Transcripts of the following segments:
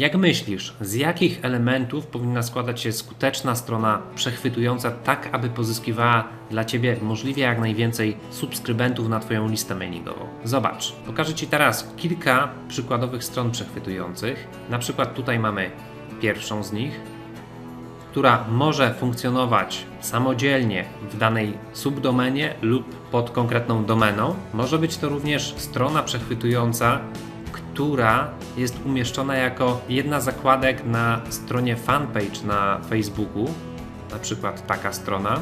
Jak myślisz, z jakich elementów powinna składać się skuteczna strona przechwytująca, tak aby pozyskiwała dla Ciebie możliwie jak najwięcej subskrybentów na Twoją listę mailingową? Zobacz, pokażę Ci teraz kilka przykładowych stron przechwytujących. Na przykład tutaj mamy pierwszą z nich, która może funkcjonować samodzielnie w danej subdomenie lub pod konkretną domeną. Może być to również strona przechwytująca, która jest umieszczona jako jedna zakładek na stronie fanpage na Facebooku, na przykład taka strona.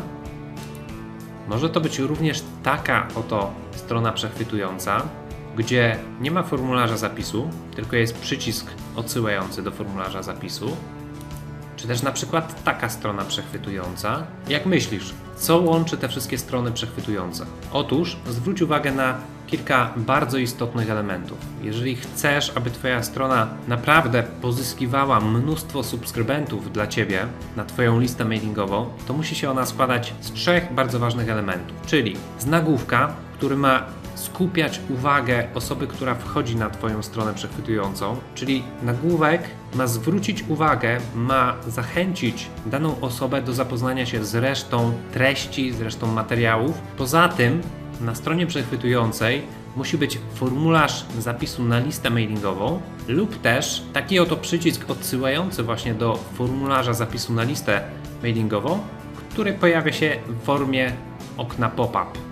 Może to być również taka oto strona przechwytująca, gdzie nie ma formularza zapisu, tylko jest przycisk odsyłający do formularza zapisu. Czy też na przykład taka strona przechwytująca. Jak myślisz, co łączy te wszystkie strony przechwytujące? Otóż zwróć uwagę na kilka bardzo istotnych elementów. Jeżeli chcesz, aby Twoja strona naprawdę pozyskiwała mnóstwo subskrybentów dla Ciebie na Twoją listę mailingową, to musi się ona składać z trzech bardzo ważnych elementów, czyli z nagłówka, który ma skupiać uwagę osoby, która wchodzi na Twoją stronę przechwytującą, czyli nagłówek ma zwrócić uwagę, ma zachęcić daną osobę do zapoznania się z resztą treści, z resztą materiałów. Poza tym na stronie przechwytującej musi być formularz zapisu na listę mailingową lub też taki oto przycisk odsyłający właśnie do formularza zapisu na listę mailingową, który pojawia się w formie okna pop-up.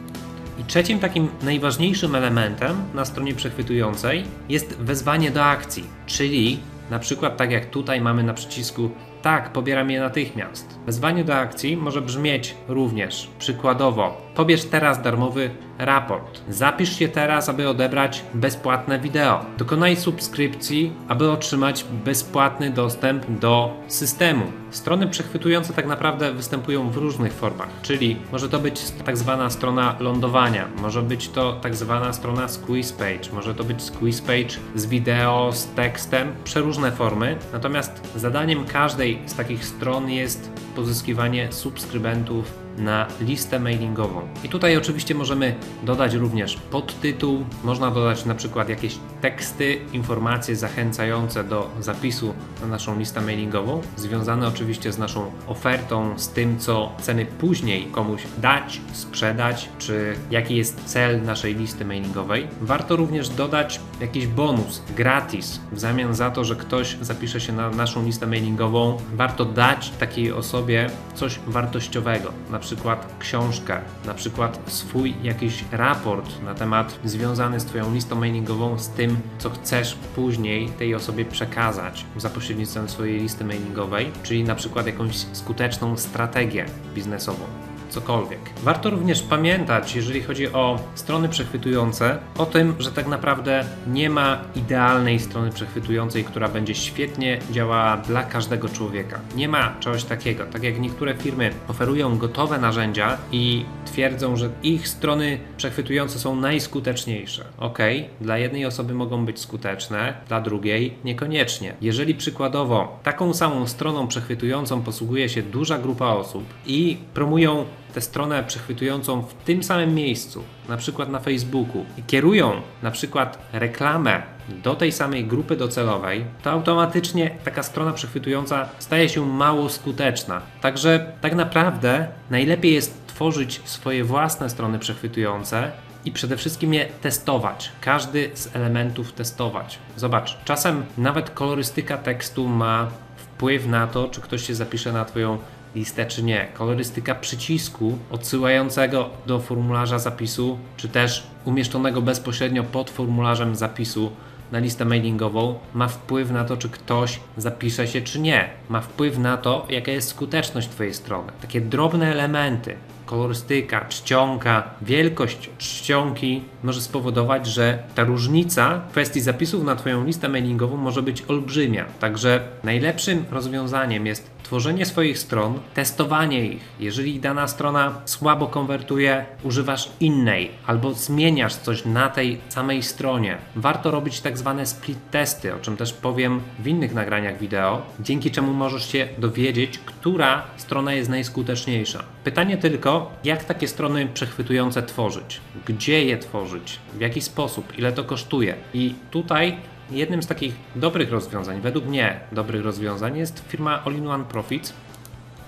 I trzecim takim najważniejszym elementem na stronie przechwytującej jest wezwanie do akcji, czyli na przykład tak jak tutaj mamy na przycisku tak, pobieram je natychmiast. Wezwanie do akcji może brzmieć również przykładowo: pobierz teraz darmowy raport. Zapisz się teraz, aby odebrać bezpłatne wideo. Dokonaj subskrypcji, aby otrzymać bezpłatny dostęp do systemu. Strony przechwytujące tak naprawdę występują w różnych formach, czyli może to być tak zwana strona lądowania, może być to tak zwana strona squeeze page, może to być squeeze page z wideo, z tekstem, przeróżne formy. Natomiast zadaniem każdej z takich stron jest pozyskiwanie subskrybentów na listę mailingową. I tutaj oczywiście możemy dodać również podtytuł, można dodać na przykład jakieś teksty, informacje zachęcające do zapisu na naszą listę mailingową, związane oczywiście z naszą ofertą, z tym co chcemy później komuś dać, sprzedać, czy jaki jest cel naszej listy mailingowej. Warto również dodać jakiś bonus gratis w zamian za to, że ktoś zapisze się na naszą listę mailingową. Warto dać takiej osobie coś wartościowego, na przykład książkę, na przykład swój jakiś raport na temat związany z Twoją listą mailingową, z tym, co chcesz później tej osobie przekazać za pośrednictwem swojej listy mailingowej, czyli na przykład jakąś skuteczną strategię biznesową cokolwiek. Warto również pamiętać, jeżeli chodzi o strony przechwytujące, o tym, że tak naprawdę nie ma idealnej strony przechwytującej, która będzie świetnie działała dla każdego człowieka. Nie ma czegoś takiego. Tak jak niektóre firmy oferują gotowe narzędzia i twierdzą, że ich strony przechwytujące są najskuteczniejsze. Ok, dla jednej osoby mogą być skuteczne, dla drugiej niekoniecznie. Jeżeli przykładowo taką samą stroną przechwytującą posługuje się duża grupa osób i promują tę stronę przechwytującą w tym samym miejscu, na przykład na Facebooku, i kierują na przykład reklamę do tej samej grupy docelowej, to automatycznie taka strona przechwytująca staje się mało skuteczna. Także tak naprawdę najlepiej jest tworzyć swoje własne strony przechwytujące i przede wszystkim je testować. Każdy z elementów testować. Zobacz, czasem nawet kolorystyka tekstu ma wpływ na to, czy ktoś się zapisze na Twoją listę czy nie. Kolorystyka przycisku odsyłającego do formularza zapisu, czy też umieszczonego bezpośrednio pod formularzem zapisu na listę mailingową ma wpływ na to, czy ktoś zapisze się, czy nie. Ma wpływ na to, jaka jest skuteczność Twojej strony. Takie drobne elementy, kolorystyka, czcionka, wielkość czcionki może spowodować, że ta różnica w kwestii zapisów na Twoją listę mailingową może być olbrzymia. Także najlepszym rozwiązaniem jest tworzenie swoich stron, testowanie ich. Jeżeli dana strona słabo konwertuje, używasz innej albo zmieniasz coś na tej samej stronie. Warto robić tak zwane split testy, o czym też powiem w innych nagraniach wideo, dzięki czemu możesz się dowiedzieć, która strona jest najskuteczniejsza. Pytanie tylko, jak takie strony przechwytujące tworzyć? Gdzie je tworzyć? W jaki sposób? Ile to kosztuje? I tutaj jednym z takich dobrych rozwiązań, według mnie dobrych rozwiązań jest firma All-in-One Profits,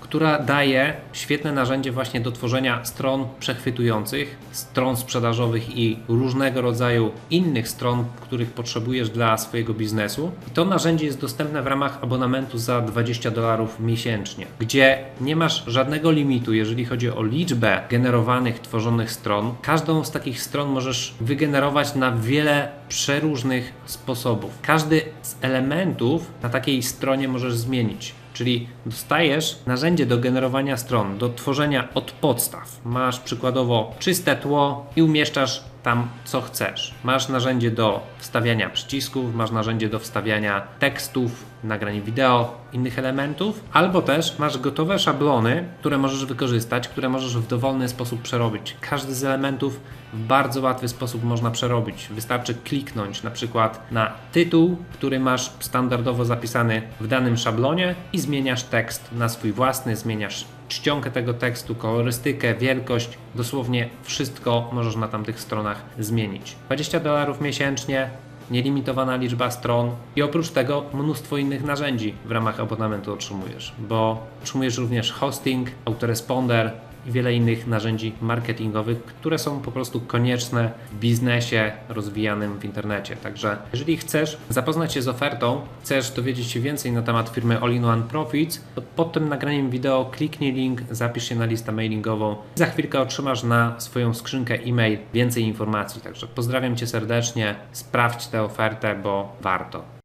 która daje świetne narzędzie właśnie do tworzenia stron przechwytujących, stron sprzedażowych i różnego rodzaju innych stron, których potrzebujesz dla swojego biznesu. I to narzędzie jest dostępne w ramach abonamentu za 20 dolarów miesięcznie, gdzie nie masz żadnego limitu, jeżeli chodzi o liczbę generowanych, tworzonych stron. Każdą z takich stron możesz wygenerować na wiele przeróżnych sposobów. Każdy z elementów na takiej stronie możesz zmienić. Czyli dostajesz narzędzie do generowania stron, do tworzenia od podstaw. Masz przykładowo czyste tło i umieszczasz tam co chcesz. Masz narzędzie do wstawiania przycisków, masz narzędzie do wstawiania tekstów, nagrań wideo, innych elementów, albo też masz gotowe szablony, które możesz wykorzystać, które możesz w dowolny sposób przerobić. Każdy z elementów w bardzo łatwy sposób można przerobić. Wystarczy kliknąć na przykład na tytuł, który masz standardowo zapisany w danym szablonie i zmieniasz tekst na swój własny, zmieniasz czcionkę tego tekstu, kolorystykę, wielkość, dosłownie wszystko możesz na tamtych stronach zmienić. 20 dolarów miesięcznie, nielimitowana liczba stron i oprócz tego mnóstwo innych narzędzi w ramach abonamentu otrzymujesz, bo otrzymujesz również hosting, autoresponder wiele innych narzędzi marketingowych, które są po prostu konieczne w biznesie rozwijanym w internecie. Także jeżeli chcesz zapoznać się z ofertą, chcesz dowiedzieć się więcej na temat firmy All-in-One Profits, to pod tym nagraniem wideo kliknij link, zapisz się na listę mailingową. Za chwilkę otrzymasz na swoją skrzynkę e-mail więcej informacji. Także pozdrawiam Cię serdecznie, sprawdź tę ofertę, bo warto.